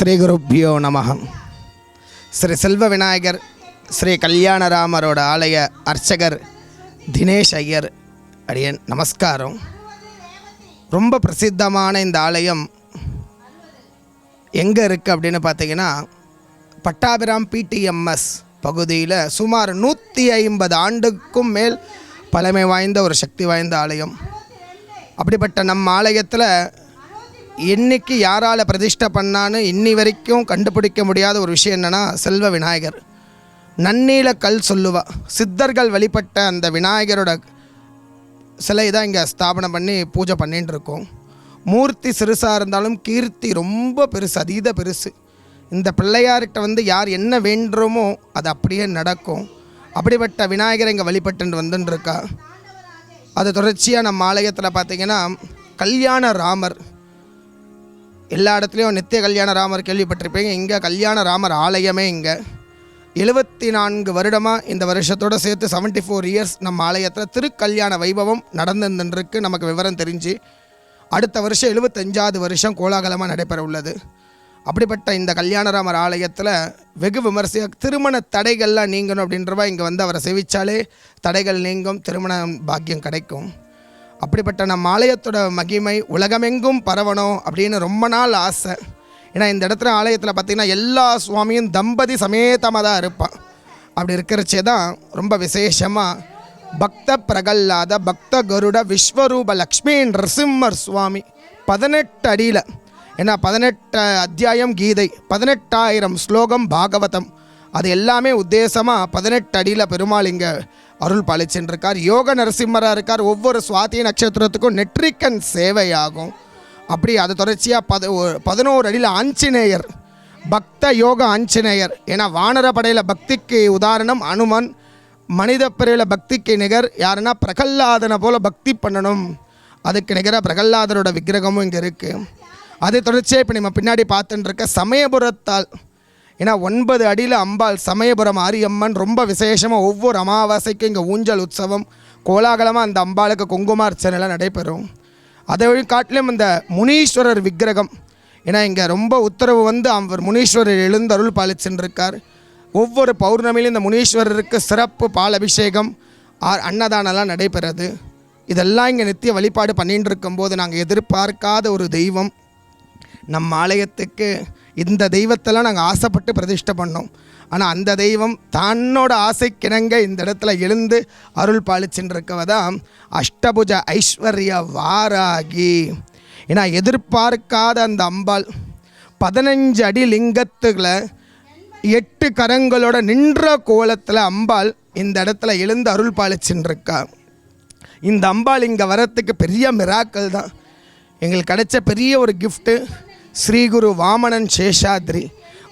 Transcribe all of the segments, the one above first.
ஸ்ரீ குருப்பியோ நமகம் ஸ்ரீ செல்வ விநாயகர் ஸ்ரீ கல்யாணராமரோட ஆலய அர்ச்சகர் தினேஷ் ஐயர் அடியன் நமஸ்காரம். ரொம்ப பிரசித்தமான இந்த ஆலயம் எங்கே இருக்குது அப்படின்னு பார்த்தீங்கன்னா பட்டாபிராம் பிடிஎம்எஸ் பகுதியில் சுமார் நூற்றி ஐம்பது ஆண்டுக்கும் மேல் பழமை வாய்ந்த ஒரு சக்தி வாய்ந்த ஆலயம். அப்படிப்பட்ட நம்ம ஆலயத்தில் என்னைக்கு யாரால் பிரதிஷ்டை பண்ணான்னு இன்னி வரைக்கும் கண்டுபிடிக்க முடியாத ஒரு விஷயம் என்னென்னா செல்வ விநாயகர். நன்னீல கல் சொல்லுவா. சித்தர்கள் வழிபட்ட அந்த விநாயகரோட சிலை தான் இங்கே ஸ்தாபனம் பண்ணி பூஜை பண்ணிகிட்டு இருக்கோம். மூர்த்தி சிறுசாக இருந்தாலும் கீர்த்தி ரொம்ப பெருசு அதீத பெருசு. இந்த பிள்ளையார்கிட்ட வந்து யார் என்ன வேண்டுமோ அது அப்படியே நடக்கும். அப்படிப்பட்ட விநாயகரை இங்கே வழிபட்டு வந்துட்டுருக்கா அது தொடர்ச்சியாக நம்ம ஆலயத்தில் பார்த்தீங்கன்னா கல்யாண ராமர். எல்லா இடத்துலையும் நித்திய கல்யாண ராமர் கேள்விப்பட்டிருப்பீங்க. இங்கே கல்யாண ராமர் ஆலயமே இங்கே. எழுபத்தி நான்கு வருடமாக இந்த வருஷத்தோட சேர்த்து 74 ஃபோர் இயர்ஸ் நம்ம ஆலயத்தில் திருக்கல்யாண வைபவம் நடந்துருக்கு நமக்கு விவரம் தெரிஞ்சு அடுத்த வருஷம் எழுபத்தஞ்சாவது வருஷம் கோலாகலமாக நடைபெற உள்ளது. அப்படிப்பட்ட இந்த கல்யாணராமர் ஆலயத்தில் வெகு விமர்சையாக திருமண தடைகள்லாம் நீங்கணும் அப்படின்றவா இங்கே வந்து அவரை செவிச்சாலே தடைகள் நீங்கும் திருமண பாக்கியம் கிடைக்கும். அப்படிப்பட்ட நம்ம ஆலயத்தோட மகிமை உலகமெங்கும் பரவணும் அப்படின்னு ரொம்ப நாள் ஆசை. ஏன்னா இந்த இடத்துல ஆலயத்தில் பார்த்திங்கன்னா எல்லா சுவாமியும் தம்பதி சமேதமாக தான் இருப்பான். அப்படி இருக்கிறச்சே தான் ரொம்ப விசேஷமாக பக்த பிரகல்லாத பக்த கருட விஸ்வரூப லக்ஷ்மி நரசிம்மர் சுவாமி பதினெட்டு அடியில். ஏன்னா பதினெட்டு அத்தியாயம் கீதை பதினெட்டாயிரம் ஸ்லோகம் பாகவதம். அது எல்லாமே உத்தேசமாக பதினெட்டு அடியில் பெருமாள் இங்கே அருள் பாலிச்சென்றிருக்கார் யோக நரசிம்மராக இருக்கார். ஒவ்வொரு சுவாதி நட்சத்திரத்துக்கும் நெற்றிக்கன் சேவையாகும். அப்படி அது தொடர்ச்சியாக பத பதினோரு அடியில் ஆஞ்சநேயர் பக்த யோக ஆஞ்சநேயர். ஏன்னா வானர படையில் பக்திக்கு உதாரணம் அனுமன் மனித பிறையில் பக்திக்கு நிகர். யாருன்னா பிரகல்லாதனை போல் பக்தி பண்ணணும். அதுக்கு நிகராக பிரகல்லாதரோட விக்கிரகமும் இங்கே இருக்குது அது தொடர்ச்சியாக இப்போ நம்ம பின்னாடி பார்த்துட்டு இருக்க சமயபுரத்தால் ஏன்னா ஒன்பது அடியில் அம்பாள் சமயபுரம் ஆரியம்மன் ரொம்ப விசேஷமாக ஒவ்வொரு அமாவாசைக்கும் இங்கே ஊஞ்சல் உற்சவம் கோலாகலமாக அந்த அம்பாளுக்கு குங்குமார்ச்சனைலாம் நடைபெறும். அதை காட்டிலும் இந்த முனீஸ்வரர் விக்கிரகம் ஏன்னா இங்கே ரொம்ப உத்தரவு வந்து அவர் முனீஸ்வரர் எழுந்தருள் பாலிச்சுன்னு ஒவ்வொரு பௌர்ணமியிலும் இந்த முனீஸ்வரருக்கு சிறப்பு பால் அபிஷேகம் ஆ- அன்னதானம்லாம் நடைபெறது. இதெல்லாம் இங்கே நித்திய வழிபாடு பண்ணிகிட்டு இருக்கும்போது நாங்கள் எதிர்பார்க்காத ஒரு தெய்வம். நம்ம ஆலயத்துக்கு இந்த தெய்வத்தெல்லாம் நாங்கள் ஆசைப்பட்டு பிரதிஷ்டை பண்ணோம். ஆனால் அந்த தெய்வம் தன்னோட ஆசைக்கிணங்க இந்த இடத்துல எழுந்து அருள் பாலிச்சுன்னு தான் அஷ்டபுஜ ஐஸ்வர்ய வாராகி. ஏன்னா எதிர்பார்க்காத அந்த அம்பாள் பதினஞ்சு அடி லிங்கத்துகளை எட்டு கரங்களோட நின்ற கோலத்தில் அம்பாள் இந்த இடத்துல எழுந்து அருள் பாலிச்சுன்னு இருக்கா இந்த அம்பாள் இங்கே வரத்துக்கு பெரிய மிராக்கள் தான். எங்களுக்கு கிடைச்ச பெரிய ஒரு கிஃப்ட்டு ஸ்ரீகுரு வாமனன் சேஷாத்ரி.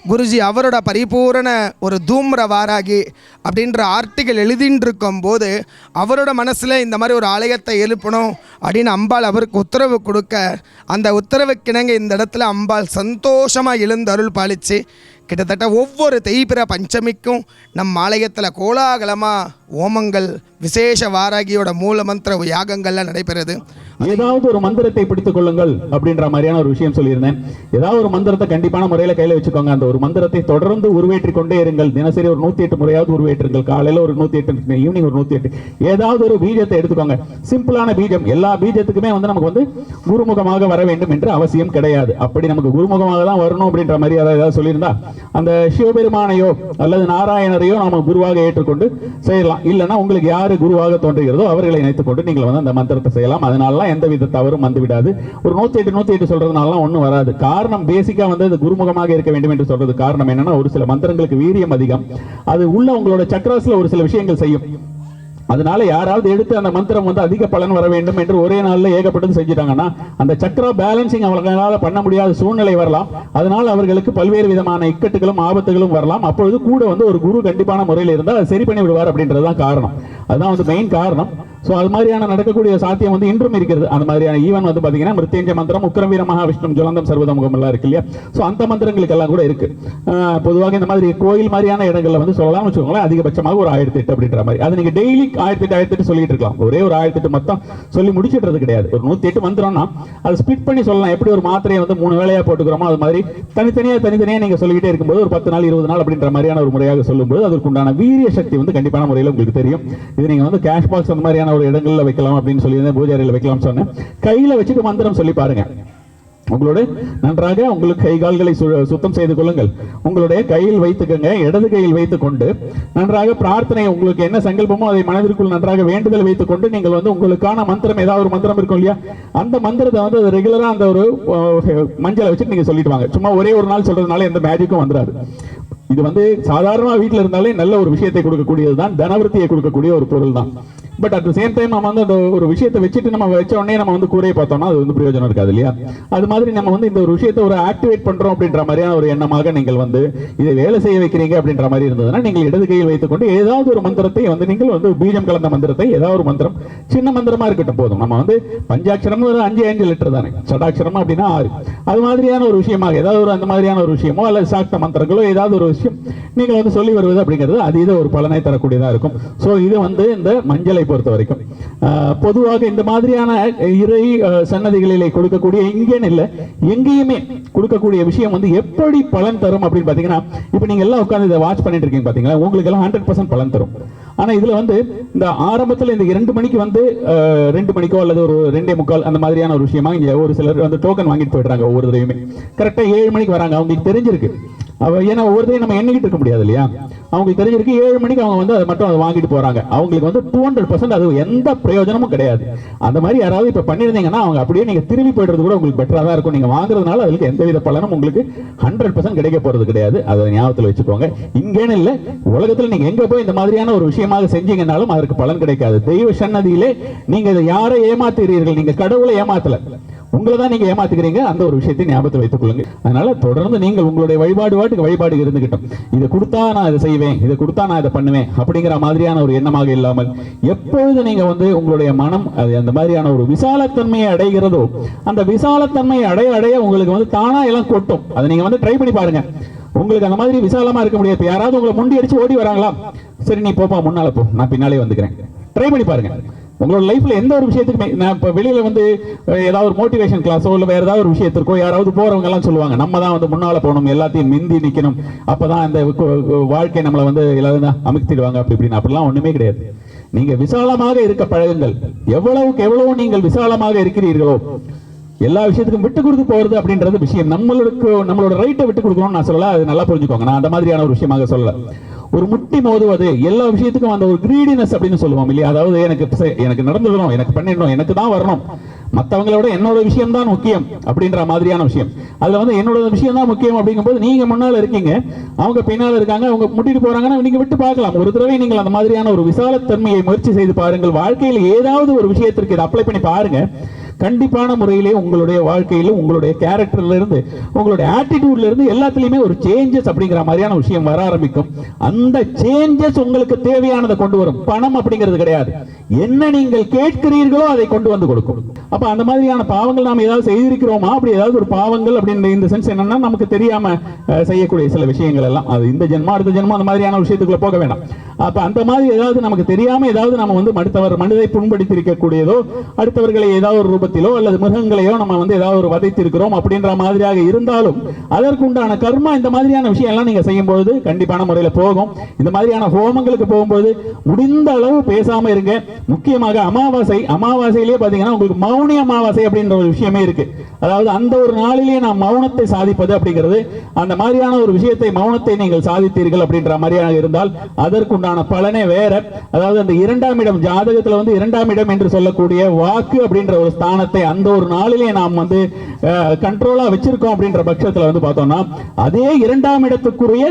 குருஜி அவரோட பரிபூரண ஒரு தூம்ர வாராகி அப்படின்ற ஆர்டிக்கல் எழுதின்னு இருக்கும்போது அவரோட மனசில் இந்த மாதிரி ஒரு ஆலயத்தை எழுப்பணும் அப்படின்னு அம்பாள் அவருக்கு உத்தரவு கொடுக்க அந்த உத்தரவுக்கிணங்க இந்த இடத்துல அம்பாள் சந்தோஷமாக எழுந்து அருள் பாலிச்சு. கிட்டத்தட்ட ஒவ்வொரு தேய்பிர பஞ்சமிக்கும் நம் ஆலயத்தில் கோலாகலமாக ஓமங்கள் விசேஷ வாராகியோட மூல மந்திர யாகங்கள்லாம் நடைபெறுது. ஏதாவது ஒரு மந்திரத்தை பிடித்துக் கொள்ளுங்கள் அப்படின்ற மாதிரியான ஒரு விஷயம் சொல்லியிருந்தேன். ஏதாவது ஒரு மந்திரத்தை கண்டிப்பான முறையில் கையில் வச்சுக்கோங்க. அந்த ஒரு மந்திரத்தை தொடர்ந்து உருவேற்றி கொண்டே இருங்கள். தினசரி ஒரு நூத்தி எட்டு முறையாவது உருவேற்றுங்கள். காலையில் ஒரு நூத்தி எட்டு ஈவினிங் ஒரு நூத்தி எட்டு ஏதாவது ஒரு பீஜத்தை எடுத்துக்கோங்க. சிம்பிளான பீஜம். எல்லா பீஜத்துக்குமே வந்து நமக்கு வந்து குருமுகமாக வர வேண்டும் என்று அவசியம் கிடையாது. அப்படி நமக்கு குருமுகமாக தான் வரணும் அப்படின்ற மாதிரி அதாவது ஏதாவது சொல்லியிருந்தா அந்த சிவபெருமானையோ அல்லது நாராயணரையோ நாம குருவாக ஏற்றுக்கொண்டு செய்யலாம். இல்லைன்னா உங்களுக்கு யாரு குருவாக தோன்றுகிறதோ அவர்களை நினைத்துக்கொண்டு நீங்கள் வந்து அந்த மந்திரத்தை செய்யலாம். அதனால சொன்னால் எந்த வித தவறும் வந்துவிடாது. ஒரு நூத்தி எட்டு நூத்தி எட்டு சொல்றதுனால ஒன்றும் வராது. காரணம் பேசிக்கா வந்து அது குருமுகமாக இருக்க வேண்டும் என்று சொல்றது காரணம் என்னன்னா ஒரு சில மந்திரங்களுக்கு வீரியம் அதிகம். அது உள்ள உங்களோட சக்கராஸ்ல ஒரு சில விஷயங்கள் செய்யும். அதனால யாராவது எடுத்து அந்த மந்திரம் வந்து அதிக பலன் வர வேண்டும் என்று ஒரே நாள்ல ஏகப்பட்டது செஞ்சுட்டாங்கன்னா அந்த சக்கரா பேலன்சிங் அவர்களால பண்ண முடியாத சூழ்நிலை வரலாம். அதனால அவர்களுக்கு பல்வேறு விதமான இக்கட்டுகளும் ஆபத்துகளும் வரலாம். அப்பொழுது கூட வந்து ஒரு குரு கண்டிப்பான முறையில் இருந்தால் அதை சரி பண்ணி விடுவார் அப்படின்றது தான் காரணம். அதுதான் வந்து மெயின் காரணம். ஸோ அது மாதிரியான நடக்கக்கூடிய சாத்தியம் வந்து இன்றும் இருக்கிறது. அந்த மாதிரியான ஈவன் வந்து பாத்தீங்கன்னா மிருத்யஞ்ச மந்திரம் உக்கிரம் வீர மகாவிஷ்ணு ஜுலந்தம் சர்வதமுகம் எல்லாம் இருக்கு இல்லையா? ஸோ அந்த மந்திரங்களுக்கு எல்லாம் கூட இருக்கு. பொதுவாக இந்த மாதிரி கோயில் மாதிரியான இடங்களில் வந்து சொல்லலாம் வச்சுக்கோங்களேன் அதிகபட்சமாக ஒரு ஆயிரத்தி எட்டு அப்படின்ற மாதிரி. அது நீங்க டெய்லி ஆயிரத்தி எட்டு ஆயிரத்தி எட்டு சொல்லிட்டு இருக்கலாம். ஒரே ஒரு ஆயிரத்தி எட்டு மொத்தம் சொல்லி முடிச்சிடுறது கிடையாது. ஒரு நூத்தி எட்டு மந்திரம்னா அதை ஸ்பிட் பண்ணி சொல்லலாம். எப்படி ஒரு மாத்திரையை வந்து மூணு வேலையா போட்டுக்கிறோமோ அது மாதிரி தனித்தனியாக தனித்தனியா நீங்க சொல்லிக்கிட்டே இருக்கும்போது ஒரு பத்து நாள் இருபது நாள் அப்படின்ற மாதிரியான ஒரு முறையாக சொல்லும்போது அதற்குண்டான வீரிய சக்தி வந்து கண்டிப்பான முறையில் உங்களுக்கு தெரியும். இது நீங்க வந்து கேஷ் பாக்ஸ் அந்த மாதிரியான ஒரு இடங்கள்ல வைக்கலாம் அப்படின்னு சொல்லி பூஜாரியில் வைக்கலாம் சொன்னேன். கையில வச்சுட்டு மந்திரம் சொல்லி பாருங்க. உங்களோட நன்றாக உங்களுக்கு கை கால்களை சு- சுத்தம் செய்து கொள்ளுங்கள். உங்களுடைய கையில் வைத்துக்கங்க இடது கையில் வைத்துக்கொண்டு நன்றாக பிரார்த்தனை உங்களுக்கு என்ன சங்கல்பமோ அதை மனதிற்குள் நன்றாக வேண்டுதல் வைத்துக்கொண்டு நீங்கள் வந்து உங்களுக்கான மந்திரம் ஏதாவது ஒரு மந்திரம் இருக்கும் இல்லையா? அந்த மந்திரத்தை வந்து ரெகுலரா அந்த ஒரு மஞ்சளை வச்சுட்டு நீங்க சொல்லிட்டு வாங்க. சும்மா ஒரே ஒரு நாள் சொல்றதுனால எந்த மேஜிக்கும் வந்துடாது இது வந்து சாதாரண வீட்டில் இருந்தாலே நல்ல ஒரு விஷயத்தை கொடுக்கக்கூடியது தான் தனவருத்தியை கொடுக்கக்கூடிய ஒரு பொருள் தான் பட் அட் சேம் டைம் நம்ம வந்து அந்த ஒரு விஷயத்தை வச்சுட்டு நம்ம வச்ச உடனே நம்ம வந்து கூரையை பார்த்தோம்னா அது வந்து பிரயோஜனம் இருக்காது இல்லையா? அது மாதிரி நம்ம வந்து இந்த ஒரு விஷயத்தை ஒரு ஆக்டிவேட் பண்றோம் அப்படின்ற மாதிரியான ஒரு எண்ணமாக நீங்கள் வந்து இதை வேலை செய்ய வைக்கிறீங்க அப்படின்ற மாதிரி இருந்ததுன்னா நீங்கள் இடது கையில் வைத்துக்கொண்டு ஏதாவது ஒரு மந்திரத்தை வந்து நீங்கள் வந்து பீஜம் கலந்த மந்திரத்தை ஏதாவது ஒரு மந்திரம் சின்ன மந்திரமா இருக்கட்டும் போதும். நம்ம வந்து பஞ்சாட்சரம் ஒரு அஞ்சு அஞ்சு லிட்டர் தானே. சடாட்சரம் அப்படின்னா ஆறு. அது மாதிரியான ஒரு விஷயமாக ஏதாவது ஒரு அந்த மாதிரியான ஒரு விஷயமோ அல்லது சாக்த மந்திரங்களோ ஏதாவது ஒரு விஷயம். நீங்கள் வந்து சொல்லி வருவது அப்படிங்கிறது அதீத ஒரு பலனை தரக்கூடியதா இருக்கும். ஸோ இது வந்து இந்த மஞ்சளை பொறுத்த வரைக்கும். பொதுவாக இந்த மாதிரியான இறை சன்னதிகளிலே கொடுக்கக்கூடிய இங்கேன்னு இல்லை எங்கேயுமே கொடுக்கக்கூடிய விஷயம் வந்து எப்படி பலன் தரும் அப்படின்னு பார்த்தீங்கன்னா இப்போ நீங்க எல்லாம் உட்காந்து இதை வாட்ச் பண்ணிட்டு இருக்கீங்க பார்த்தீங்களா உங்களுக்கு எல்லாம் ஹண்ட்ரட் பலன் தரும். ஆனா இதுல வந்து இந்த ஆரம்பத்துல இந்த இரண்டு மணிக்கு வந்து ரெண்டு மணிக்கோ அல்லது ஒரு ரெண்டே முக்கால் அந்த மாதிரியான ஒரு விஷயமா இங்க ஒரு சிலர் வந்து டோக்கன் வாங்கிட்டு போயிடுறாங்க ஒவ்வொரு தடவையுமே. கரெக்டா ஏழு மணிக்கு வராங்க. அவங்களுக்கு தெரிஞ்சிருக்கு. அவ ஏன்னா ஒவ்வொருத்தையும் நம்ம எண்ணிக்கிட்டு இருக்க முடியாது இல்லையா? அவங்களுக்கு தெரிஞ்சிருக்கு ஏழு மணிக்கு அவங்க வந்து அதை மட்டும் அதை வாங்கிட்டு போறாங்க. அவங்களுக்கு வந்து டூ ஹண்ட்ரட் பர்சன்ட் அது எந்த பிரயோஜனமும் கிடையாது. அந்த மாதிரி யாராவது இப்ப பண்ணிருந்தீங்கன்னா அவங்க அப்படியே நீங்க திரும்பி போயிடுறது கூட உங்களுக்கு பெட்டரா தான் இருக்கும். நீங்க வாங்குறதுனால அதுக்கு எந்தவித பலனும் உங்களுக்கு ஹண்ட்ரட் பர்சன்ட் கிடைக்க போறது கிடையாது. அதை ஞாபகத்தில் வச்சுக்கோங்க. இங்கேன்னு இல்லை உலகத்தில் நீங்க எங்க போய் இந்த மாதிரியான ஒரு விஷயமாக செஞ்சீங்கன்னாலும் அதற்கு பலன் கிடைக்காது. தெய்வ சன்னதியிலே நீங்க இதை யாரை ஏமாத்துகிறீர்கள்? நீங்க கடவுளை ஏமாத்தல. உங்களை தான் நீங்க ஏமாத்துக்கிறீங்க அந்த ஒரு விஷயத்தை ஞாபகத்தில் வைத்துக் கொள்ளுங்க. அதனால தொடர்ந்து நீங்கள் உங்களுடைய வழிபாடு வாட்டுக்கு வழிபாடு இருந்துகிட்டோம். இதை கொடுத்தா நான் இதை செய்வேன் இதை கொடுத்தா நான் இதை பண்ணுவேன் அப்படிங்கிற மாதிரியான ஒரு எண்ணமாக இல்லாமல் எப்பொழுது நீங்க வந்து உங்களுடைய மனம் அது அந்த மாதிரியான ஒரு விசாலத்தன்மையை அடைகிறதோ அந்த விசாலத்தன்மையை அடைய அடைய உங்களுக்கு வந்து தானா எல்லாம் கொட்டும். அதை நீங்க வந்து ட்ரை பண்ணி பாருங்க. உங்களுக்கு அந்த மாதிரி விசாலமா இருக்க முடியாது. யாராவது உங்களை முண்டி அடிச்சு ஓடி வராங்களா சரி நீ போப்பா முன்னால போ. நான் பின்னாலே வந்துக்கிறேன். ட்ரை பண்ணி பாருங்க. உங்களோட லைஃப்ல எந்த ஒரு விஷயத்துக்குமே நான் இப்ப வெளியில வந்து ஏதாவது ஒரு மோட்டிவேஷன் கிளாஸோ இல்லை வேற ஏதாவது ஒரு விஷயத்திற்கோ யாராவது போறவங்க எல்லாம் சொல்லுவாங்க நம்ம தான் வந்து முன்னால போகணும் எல்லாத்தையும் மிந்தி நிற்கணும் அப்பதான் இந்த வாழ்க்கை நம்மளை வந்து எல்லாரும் அமுக்கிடுவாங்க அப்படி இப்படின்னு. அப்படிலாம் ஒண்ணுமே கிடையாது. நீங்க விசாலமாக இருக்க பழகுங்கள். எவ்வளவுக்கு எவ்வளவு நீங்கள் விசாலமாக இருக்கிறீர்களோ எல்லா விஷயத்துக்கும் விட்டு கொடுத்து போறது அப்படின்றது விஷயம். நம்மளுக்கு நம்மளோட ரைட்டை விட்டு கொடுக்கணும்னு நான் சொல்லல அது நல்லா புரிஞ்சுக்கோங்க. நான் அந்த மாதிரியான ஒரு விஷயமாக சொல்லல. ஒரு முட்டி மோதுவது எல்லா விஷயத்துக்கும் அந்த ஒரு கிரீடினஸ் அப்படின்னு சொல்லுவோம் இல்லையா? அதாவது எனக்கு எனக்கு நடந்துடணும் எனக்கு பண்ணிடணும் எனக்கு தான் வரணும். மற்றவங்களோட விட என்னோட விஷயம் தான் முக்கியம் அப்படின்ற மாதிரியான விஷயம். அதில் வந்து என்னோட விஷயம் தான் முக்கியம் அப்படிங்கும்போது நீங்கள் முன்னால் இருக்கீங்க. அவங்க பின்னால் இருக்காங்க அவங்க முட்டிட்டு போறாங்கன்னா நீங்க விட்டு பார்க்கலாம். ஒரு தடவை நீங்கள் அந்த மாதிரியான ஒரு விசாலத்தன்மையை முயற்சி செய்து பாருங்கள். வாழ்க்கையில் ஏதாவது ஒரு விஷயத்திற்கு இதை அப்ளை பண்ணி பாருங்க. கண்டிப்பான முறையிலே உங்களுடைய வாழ்க்கையில் உங்களுடைய கேரக்டர்ல இருந்து உங்களுடைய ஆட்டிடியூட்ல இருந்து எல்லாத்துலயுமே ஒரு சேஞ்சஸ் அப்படிங்கிற மாதிரியான விஷயம் வர ஆரம்பிக்கும். அந்த சேஞ்சஸ் உங்களுக்கு தேவையானதை கொண்டு வரும். பணம் அப்படிங்கிறது கிடையாது. என்ன நீங்கள் கேட்கிறீர்களோ அதை கொண்டு வந்து கொடுக்கும். அப்ப அந்த மாதிரியான பாவங்கள் நாம் ஏதாவது செய்திருக்கிறோமா? அப்படி ஏதாவது ஒரு பாவங்கள் அப்படின்ற இந்த சென்ஸ் என்னன்னா நமக்கு தெரியாம செய்யக்கூடிய சில விஷயங்கள் எல்லாம். அது இந்த ஜென்மம் அடுத்த ஜென்மம் அந்த மாதிரியான விஷயத்துக்குள்ள போக வேண்டாம் அப்ப அந்த மாதிரி ஏதாவது நமக்கு தெரியாம ஏதாவது நம்ம வந்து மடுத்தவர் மனிதை புண்படுத்தி இருக்கக்கூடியதோ அடுத்தவர்களை ஏதாவது ஒரு ரூபத்திலோ அல்லது மிருகங்களையோ நம்ம வந்து ஏதாவது ஒரு வதைத்திருக்கிறோம் அப்படின்ற மாதிரியாக இருந்தாலும் அதற்குண்டான கர்மா இந்த மாதிரியான விஷயம் எல்லாம் நீங்க செய்யும் பொழுது கண்டிப்பான முறையில் போகும். இந்த மாதிரியான ஹோமங்களுக்கு போகும்போது முடிந்த அளவு பேசாம இருங்க. முக்கியமாக அமாவாசை அமாவாசையிலேயே பாத்தீங்கன்னா உங்களுக்கு மௌனி அமாவாசை அப்படின்ற ஒரு விஷயமே இருக்கு. அதாவது அந்த ஒரு நாளிலேயே நான் மௌனத்தை சாதிப்பது அப்படிங்கிறது அந்த மாதிரியான ஒரு விஷயத்தை மௌனத்தை நீங்கள் சாதித்தீர்கள் அப்படின்ற மாதிரியாக இருந்தால் அதற்குண்டான பலனே வேற. அதாவது அந்த இரண்டாம் இடம் ஜாதகத்துல வந்து இரண்டாம் இடம் என்று சொல்லக்கூடிய வாக்கு அப்படின்ற ஒரு ஸ்தானம் வருமானத்தை அந்த ஒரு நாளிலே நாம் வந்து கண்ட்ரோலாக வச்சிருக்கோம் அப்படின்ற பட்சத்தில் வந்து பார்த்தோம்னா அதே இரண்டாம் இடத்துக்குரிய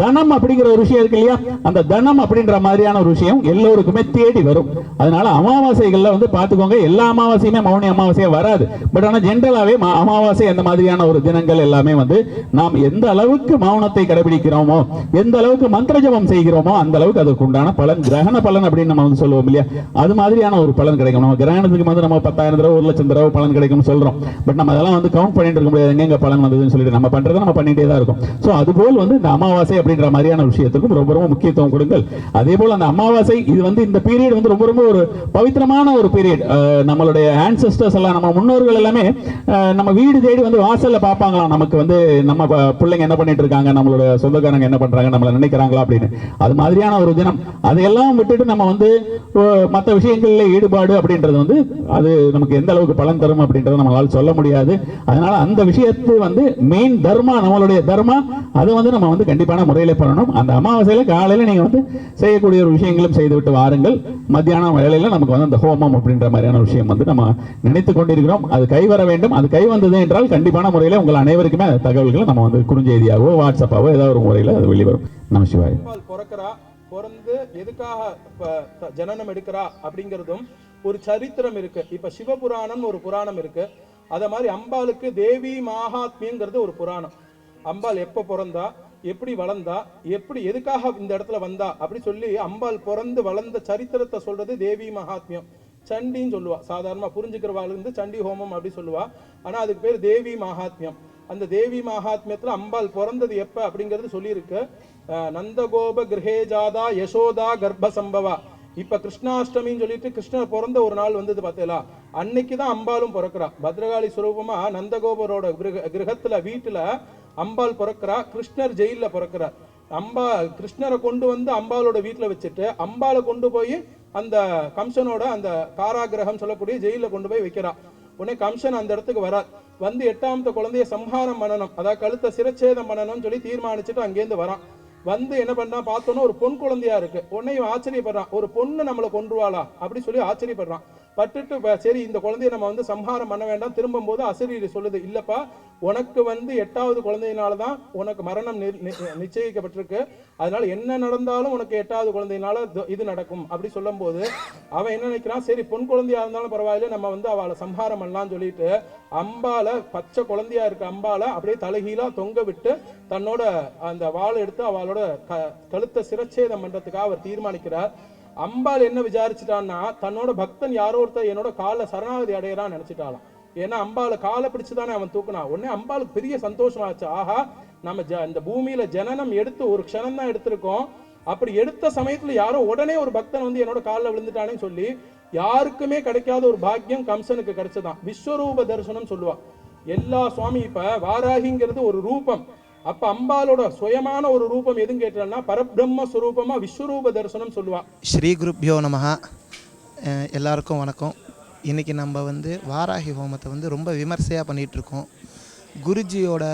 தனம் அப்படிங்கிற ஒரு விஷயம் இருக்கு இல்லையா? அந்த தனம் அப்படின்ற மாதிரியான ஒரு விஷயம் எல்லோருக்குமே தேடி வரும். அதனால அமாவாசைகளில் வந்து பார்த்துக்கோங்க எல்லா அமாவாசையுமே மௌனி அமாவாசையாக வராது. பட் ஆனால் ஜென்ரலாகவே அமாவாசை அந்த மாதிரியான ஒரு தினங்கள் எல்லாமே வந்து நாம் எந்த அளவுக்கு மௌனத்தை கடைபிடிக்கிறோமோ எந்த அளவுக்கு மந்திர ஜபம் செய்கிறோமோ அந்த அளவுக்கு அதுக்கு உண்டான பலன் கிரகண பலன் அப்படின்னு நம்ம வந்து சொல்லுவோம் இல்லையா? அது மாதிரியான ஒரு பலன் கிடைக்கும். நம்ம கிரகணத்துக்கு வந்து நம்ம பத்தாயிரம் தடவை ஒரு லட்சம் தடவை பலன் கிடைக்கும்னு சொல்றோம். பட் நம்ம அதெல்லாம் வந்து கவுண்ட் பண்ணிட்டு இருக்க முடியாது. எங்க பலன் வந்ததுன்னு சொல்லிட்டு நம்ம பண்றதை நம்ம பண்ணிட்டே தான் இருக்கும். ஸோ அதுபோல் வந்து இந்த அமாவாசை அப்படின்ற மாதிரியான விஷயத்துக்கும் ரொம்ப ரொம்ப முக்கியத்துவம் கொடுங்கள். அதே போல் அந்த அமாவாசை இது வந்து இந்த பீரியட் வந்து ரொம்ப ரொம்ப ஒரு பவித்திரமான ஒரு பீரியட் நம்மளுடைய ஆன்சஸ்டர்ஸ் எல்லாம் நம்ம முன்னோர்கள் எல்லாமே நம்ம வீடு தேடி வந்து வாசல்ல பார்ப்பாங்களாம். நமக்கு வந்து நம்ம பிள்ளைங்க என்ன பண்ணிட்டு இருக்காங்க? நம்மளோட சொந்தக்காரங்க என்ன பண்றாங்க? நம்மளை நினைக்கிறாங்களா அப்படின்னு. அது மாதிரியான ஒரு தினம். அதையெல்லாம் விட்டுட்டு நம்ம வந்து மற்ற விஷயங்களில் ஈடுபாடு அப்படின்றது வந்து அது நமக்கு எந்த அளவுக்கு பலன் தரும் அப்படின்றத நம்மளால் சொல்ல முடியாது. அதனால அந்த விஷயத்து வந்து மெயின் தர்மா நம்மளுடைய தர்மா அது வந்து நம்ம வந்து கண்டிப்பான முறையில் பண்ணணும். அந்த அமாவாசையில காலையில் நீங்கள் வந்து செய்யக்கூடிய ஒரு விஷயங்களும் செய்துவிட்டு வாருங்கள். மத்தியானம் வேலையில் நமக்கு வந்து அந்த ஹோமம் அப்படின்ற மாதிரியான விஷயம் வந்து நம்ம நினைத்து கொண்டிருக்கிறோம். அது கை வர வேண்டும். அது கை வந்தது என்றால் கண்டிப்பான முறையில் உங்கள் அனைவருக்குமே அந்த தகவல்களை நம்ம வந்து குறுஞ்செய்தியாகவோ வாட்ஸ்அப்பாவோ ஏதாவது ஒரு முறையில் அது வெளிவரும். நம்ம சிவாய். பிறந்து எதுக்காக ஜனனம் எடுக்கிறா அப்படிங்கிறதும் ஒரு சரித்திரம் இருக்கு. இப்ப சிவபுராணம் ஒரு புராணம் இருக்கு. அத மாதிரி அம்பாளுக்கு தேவி மாகாத்மியங்கிறது ஒரு புராணம். அம்பாள் எப்ப பிறந்தா எப்படி வளர்ந்தா எப்படி எதுக்காக இந்த இடத்துல வந்தா அப்படி சொல்லி அம்பாள் பிறந்து வளர்ந்த சரித்திரத்தை சொல்றது தேவி மகாத்மியம். சண்டின்னு சொல்லுவா. சாதாரணமா புரிஞ்சுக்கிறவாள் இருந்து சண்டி ஹோமம் அப்படி சொல்லுவா. ஆனா அதுக்கு பேர் தேவி மகாத்மியம். அந்த தேவி மகாத்மியத்துல அம்பாள் பிறந்தது எப்ப அப்படிங்கிறது சொல்லியிருக்கு. நந்தகோப கிரகேஜாதா யசோதா கர்ப்ப சம்பவா. இப்ப கிருஷ்ணாஷ்டமின்னு சொல்லிட்டு கிருஷ்ணர் பிறந்த ஒரு நாள் வந்தது பார்த்தீங்களா? அன்னைக்கு தான் அம்பாளும் பிறக்கிறா. பத்ரகாளி சுரூபமா நந்தகோபரோட கிரக கிரகத்துல வீட்டுல அம்பாள் பிறக்கிறா கிருஷ்ணர் ஜெயிலில் பிறக்கிறார். அம்பா கிருஷ்ணரை கொண்டு வந்து அம்பாளோட வீட்டுல வச்சுட்டு அம்பாளை கொண்டு போய் அந்த கம்சனோட அந்த காராகிரகம் சொல்லக்கூடிய ஜெயில கொண்டு போய் வைக்கிறான் உடனே கம்சன் அந்த இடத்துக்கு வரார். வந்து எட்டாமத்த குழந்தைய சம்ஹாரம் பண்ணணும். அதாவது கழுத்தை சிரச்சேதம் பண்ணணும்னு சொல்லி தீர்மானிச்சுட்டு அங்கேருந்து வரான். வந்து என்ன பண்ணா பார்த்தோன்னா ஒரு பொன் குழந்தையா இருக்கு. உன்னையும் ஆச்சரியப்படுறான். ஒரு பொண்ணு நம்மளை கொன்றுவாளா? அப்படி சொல்லி ஆச்சரியப்படுறான். பட்டுட்டு சரி இந்த குழந்தைய நம்ம வந்து சம்ஹாரம் பண்ண வேண்டாம். திரும்பும் போது அசரீரி சொல்லுது இல்லப்பா உனக்கு வந்து எட்டாவது குழந்தையினால தான் உனக்கு மரணம் நி- நிச்சயிக்கப்பட்டிருக்கு. அதனால என்ன நடந்தாலும் உனக்கு எட்டாவது குழந்தையினால இது- இது நடக்கும். அப்படி சொல்லும்போது அவன் என்ன நினைக்கிறான் சரி பொன் குழந்தையா இருந்தாலும் பரவாயில்ல நம்ம வந்து அவளை சம்ஹாரம் பண்ணலாம்னு சொல்லிட்டு அம்பால பச்சை குழந்தையா இருக்க அம்பால அப்படியே தலைகீழா தொங்க விட்டு தன்னோட அந்த வாழை எடுத்து அவளோட க- கழுத்தை சிரச்சேதம் பண்றதுக்காக அவர் தீர்மானிக்கிறார். அம்பாள் என்ன விசாரிச்சிட்டான்னா தன்னோட பக்தன் யாரோ ஒருத்தர் என்னோட காலில் சரணாகதி அடையிறான்னு நினைச்சிட்டாலாம் ஏன்னா அம்பாளை காலை பிடிச்சு தானே அவன் தூக்குனா. உடனே அம்பாளுக்கு பெரிய சந்தோஷமாச்சு ஆஹா நம்ம ஜ- இந்த பூமியில ஜனனம் எடுத்து ஒரு க்ஷணம் தான் எடுத்திருக்கோம். அப்படி எடுத்த சமயத்துல யாரோ உடனே ஒரு பக்தன் வந்து என்னோட காலில் விழுந்துட்டானேன்னு சொல்லி யாருக்குமே கிடைக்காத ஒரு பாக்கியம் கம்சனுக்கு கிடைச்சதான் விஸ்வரூப தரிசனம் சொல்லுவா. எல்லா சுவாமி இப்ப வாராகிங்கிறது ஒரு ரூபம். அப்ப அம்பாளோட சுயமான ஒரு ரூபம் எதுன்னு கேட்டோம்னா பரபிரம்ம சுரூபமா விஸ்வரூப தரிசனம் சொல்லுவா ஸ்ரீ குருப்யோ நமஹ. எல்லாருக்கும் வணக்கம். இன்றைக்கி நம்ம வந்து வாராகி ஹோமத்தை வந்து ரொம்ப விமர்சையாக பண்ணிகிட்ருக்கோம் குருஜியோட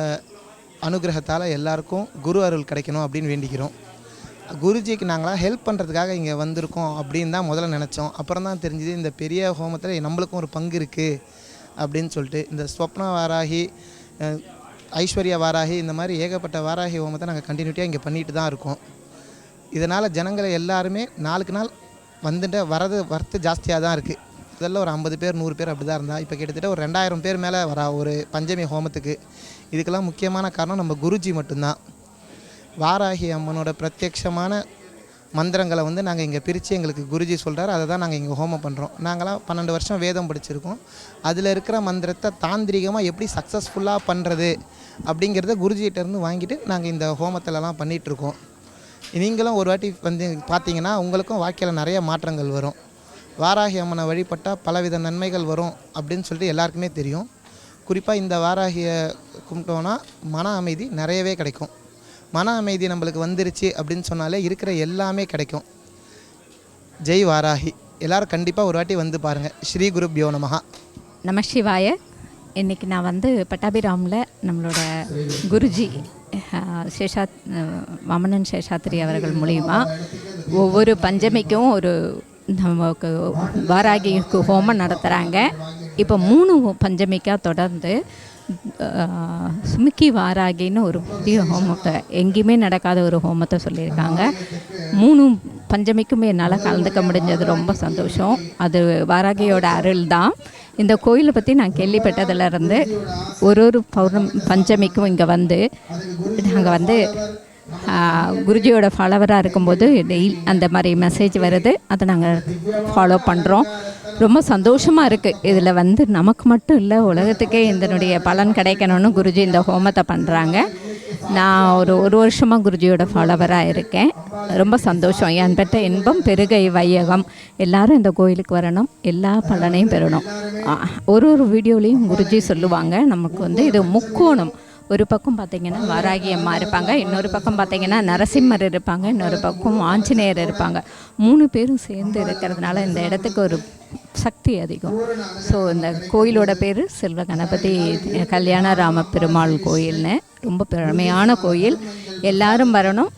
அனுகிரகத்தால் எல்லாருக்கும் குரு அருள் கிடைக்கணும் அப்படின்னு வேண்டிக்கிறோம். குருஜிக்கு நாங்களாம் ஹெல்ப் பண்ணுறதுக்காக இங்கே வந்திருக்கோம் அப்படின்னு தான் முதல்ல நினச்சோம். அப்புறம் தான் தெரிஞ்சுது இந்த பெரிய ஹோமத்தில் நம்மளுக்கும் ஒரு பங்கு இருக்குது அப்படின்னு சொல்லிட்டு இந்த ஸ்வப்ன வாராகி ஐஸ்வர்யா வாராகி இந்த மாதிரி ஏகப்பட்ட வாராகி ஹோமத்தை நாங்கள் கண்டினியூட்டியாக இங்கே பண்ணிட்டு தான் இருக்கோம். இதனால் ஜனங்களை எல்லாருமே நாளுக்கு நாள் வந்துட்டு வரது வரத்து ஜாஸ்தியாக தான் இருக்குது முதல்ல ஒரு ஐம்பது பேர் நூறு பேர் அப்படி தான் இருந்தால் இப்போ கிட்டத்தட்ட ஒரு ரெண்டாயிரம் பேர் மேலே வரா ஒரு பஞ்சமி ஹோமத்துக்கு. இதுக்கெல்லாம் முக்கியமான காரணம் நம்ம குருஜி மட்டும்தான். வாராகி அம்மனோட பிரத்யக்ஷமான மந்திரங்களை வந்து நாங்கள் இங்கே பிரித்து எங்களுக்கு குருஜி சொல்கிறார் அதை தான் நாங்கள் இங்கே ஹோமம் பண்ணுறோம் நாங்களாம் பன்னெண்டு வருஷம் வேதம் படிச்சிருக்கோம். அதில் இருக்கிற மந்திரத்தை தாந்திரிகமாக எப்படி சக்ஸஸ்ஃபுல்லாக பண்ணுறது அப்படிங்கிறத குருஜிகிட்டேருந்து வாங்கிட்டு நாங்கள் இந்த ஹோமத்திலலாம் பண்ணிகிட்ருக்கோம் நீங்களும் ஒரு வாட்டி வந்து பார்த்தீங்கன்னா உங்களுக்கும் வாழ்க்கையில் நிறைய மாற்றங்கள் வரும். வாராகி அம்மனை வழிபட்டால் பலவித நன்மைகள் வரும் அப்படின்னு சொல்லிட்டு எல்லாருக்குமே தெரியும். குறிப்பாக இந்த வாராகியை கும்பிட்டோன்னா மன அமைதி நிறையவே கிடைக்கும். மன அமைதி நம்மளுக்கு வந்துருச்சு அப்படின்னு சொன்னாலே இருக்கிற எல்லாமே கிடைக்கும். ஜெய் வாராகி. எல்லாரும் கண்டிப்பாக ஒரு வாட்டி வந்து பாருங்கள் ஸ்ரீ குருப்யோ நமஹா. நம சிவாய. இன்னைக்கு நான் வந்து பட்டாபிராமில் நம்மளோட குருஜி சேஷாத் அஹ், வாமனன் சேஷாத்ரி அவர்கள் மூலிமா ஒவ்வொரு பஞ்சமிக்கும் ஒரு நமக்கு வாராகிக்கு ஹோமம் நடத்துகிறாங்க இப்போ மூணு பஞ்சமிக்காக தொடர்ந்து சுமிக்கி வாராகின்னு ஒரு புதிய ஹோமத்தை எங்கேயுமே நடக்காத ஒரு ஹோமத்தை சொல்லியிருக்காங்க. மூணு பஞ்சமிக்குமே என்னால் கலந்துக்க முடிஞ்சது. ரொம்ப சந்தோஷம். அது வாராகியோட அருள் தான் இந்த கோயிலை பற்றி நான் கேள்விப்பட்டதுலேருந்து ஒரு ஒரு பௌர்ணம் பஞ்சமிக்கும் இங்கே வந்து நாங்கள் வந்து குருஜியோட ஃபாலோவராக இருக்கும்போது டெய்லி அந்த மாதிரி மெசேஜ் வருது. அதை நாங்கள் ஃபாலோ பண்ணுறோம் ரொம்ப சந்தோஷமாக இருக்குது இதில் வந்து நமக்கு மட்டும் இல்லை உலகத்துக்கே இதனுடைய பலன் கிடைக்கணும்னு குருஜி இந்த ஹோமத்தை பண்ணுறாங்க நான் ஒரு ஒரு வருஷமாக குருஜியோட ஃபாலோவராக இருக்கேன். ரொம்ப சந்தோஷம். என் பெற்ற இன்பம் பெருகை வையகம் எல்லாரும் இந்த கோயிலுக்கு வரணும். எல்லா பலனையும் பெறணும். ஒரு ஒரு வீடியோலையும் குருஜி சொல்லுவாங்க. நமக்கு வந்து இது முக்கோணம். ஒரு பக்கம் பார்த்தீங்கன்னா வராகி அம்மா இருப்பாங்க. இன்னொரு பக்கம் பார்த்தீங்கன்னா நரசிம்மர் இருப்பாங்க. இன்னொரு பக்கம் ஆஞ்சநேயர் இருப்பாங்க. மூணு பேரும் சேர்ந்து இருக்கிறதுனால இந்த இடத்துக்கு ஒரு சக்தி அதிகம். ஸோ இந்த கோயிலோட பேர் செல்வ கணபதி கல்யாண ராம பெருமாள் கோயில்னு. ரொம்ப பழமையான கோயில். எல்லாரும் வரணும்.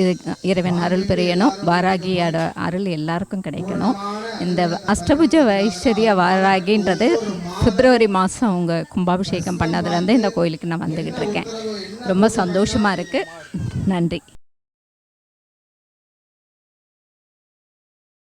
இது இறைவன் அருள் பெரியணும். வாராகியோட அருள் எல்லாருக்கும் கிடைக்கணும். இந்த அஷ்டபுஜ வைஸ்வரிய வாராகின்றது பிப்ரவரி மாதம் அவங்க கும்பாபிஷேகம் பண்ணதுலேருந்து இந்த கோயிலுக்கு நான் வந்துக்கிட்டு இருக்கேன். ரொம்ப சந்தோஷமாக இருக்குது நன்றி.